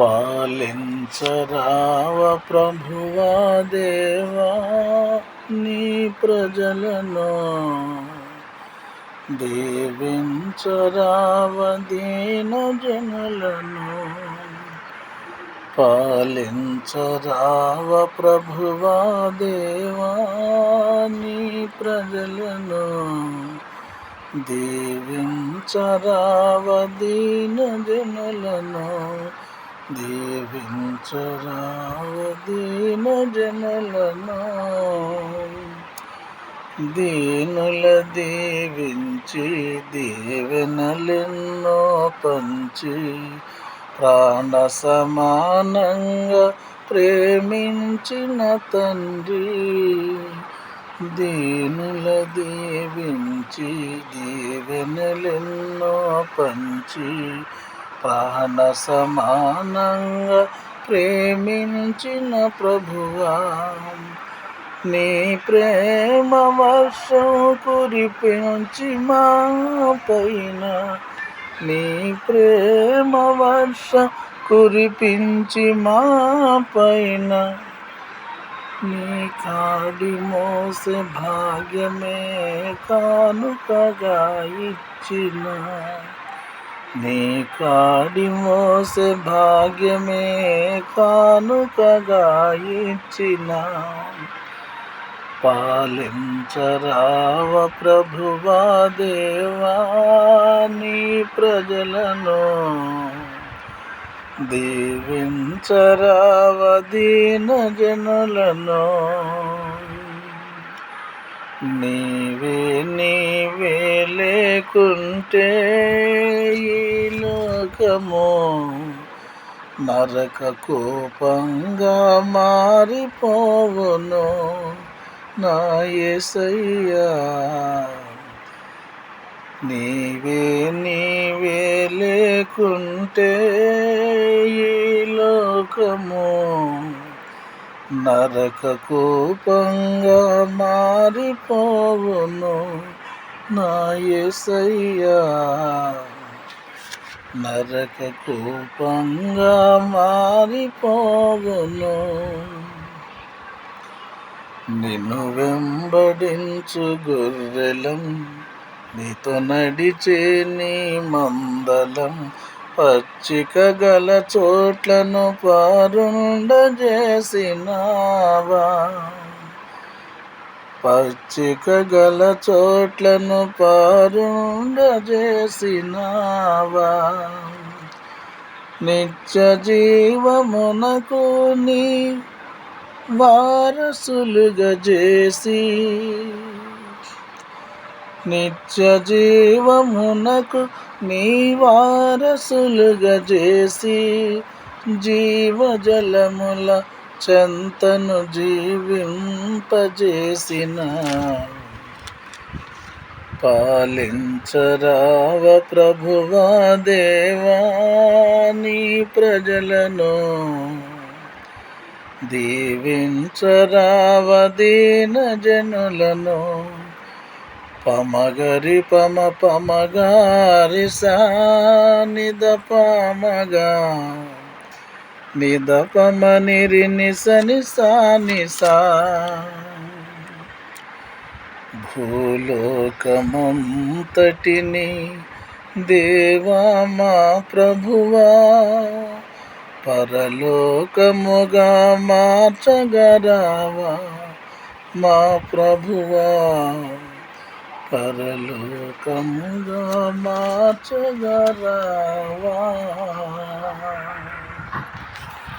పాలించరావ ప్రభువా దేవా నీ ప్రజలను. దీవించరావ దీన జనులను పాలించరావ ప్రభువా దేవా నీ ప్రజలను. దీవించరావ దీన జనులను దీవించరావ దీన జనులను దీనుల దీవించి దీవెనలెన్నో పంచి ప్రాణ సమానంగా ప్రేమించిన తండ్రి దీనుల దీవించి దీవెనలెన్నో పంచి ప్రాణ సమానంగా ప్రేమించిన ప్రభువా నీ ప్రేమ వర్షం కురిపించి మా పైన నీ ప్రేమ వర్షం కురిపించి మా పైన నీ కాడి మోసే భాగ్యమే కానుకగా ఇచ్చిన. నీ కాడి మోసే భాగ్యమే కానుకగా ఇచ్చిన పాలించరావ ప్రభువా దేవా నీ ప్రజలను దీవించరావ దీన జనులను నీవే నీవే లేకుంటే ఈ లోకము నరక కోపంగా మారిపోవును. నా యేసయ్యా నీవే నీవే లేకుంటే ఈ లోకము నరక కోపంగా మారిపోవును నా యేసయ్యా నరక కోపంగా మారిపోవును. నిన్ను వెంబడించు గొర్రెలం నీతో నడిచే నీ మందలం పచ్చిక గల చోట్లను పారుండజేసినావా? పచ్చిక గల చోట్లను పారుండజేసినావా? నిత్య జీవమునకు నీ వారసులుగా చేసి నిత్య జీవమునకు నీ వారసులుగా చేసి జీవజలముల చెంతను జీవింపజేసిన పాలించరావ ప్రభువా దేవా నీ ప్రజలను దీవించరావదీన జనులను పమగరి పమ పమగారి నిద పమగా. నిద పమ నిరి నిస నిసా నిసా. భూలోకమంతటిని దేవా మా ప్రభువా. పరలోకముగా మార్చగరావా మా ప్రభువా. పరలోకముగా మార్చగరావా